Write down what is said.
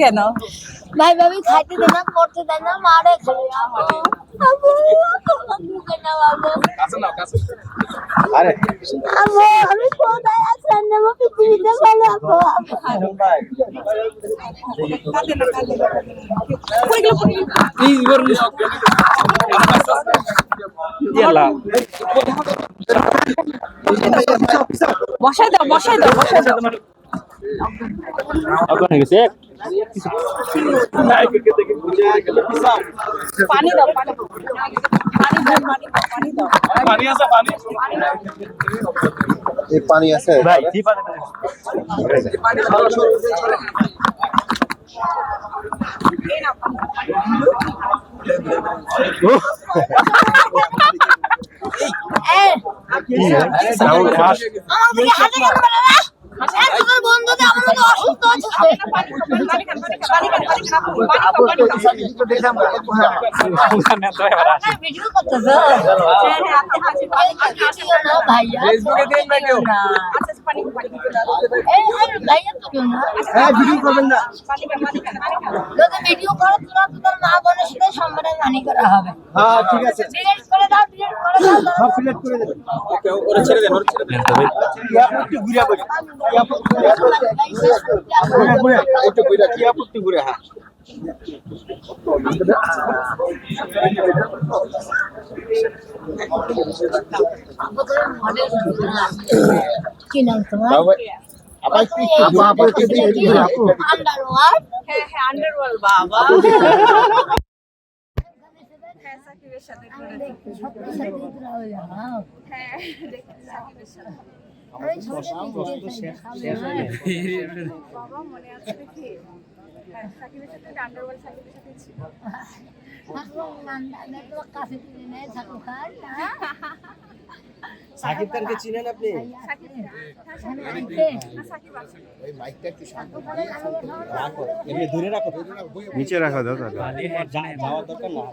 কেন? ভাই ভাবি খাইতে দেয় না পড়তে দেয় না মারে খালি। আমি কোথায় আছেন পৃথিবীতে ভালো বসাই দাও বসাই দাও বসাই দাও। পানি দাও পানি দাও পানি দাও পানি দাও পানি দাও এই পানি আছে ভাই এই আমাকে হাতে ভিডিও করো তোরা তো তোর মা বোনের সাথে সম্মানের হানি করা হবে হ্যাঁ ঠিক আছে। ডিলিট করে দাও ডিলিট করে দাও দাও। সব ফিলেট করে দেবেন একটু ঘুরে বলি। ঘুরে। ঘুরে একটু ঘুরে কি আপত্তি ঘুরে হ্যাঁ। কি নাম তোমার? একটু এদিকে ঘুরে, আপু আন্ডারওয়ার্ড হ্যাঁ হ্যাঁ আন্ডারওয়ার্ল্ড বাবা হ্যাঁ সাকিবের সাথে হ্যাঁ সাকিবের সাথে। বাবা মনে আছে দেখি। হ্যাঁ সাকিবের সাথে আন্ডারওয়ার্ল্ড সাকিবের সাথে ছিল। সাকিব খানকে চিনেন আপনি? এমনি দূরে রাখো নিচে রাখা দাও তাহলে যাওয়ার দরকার না।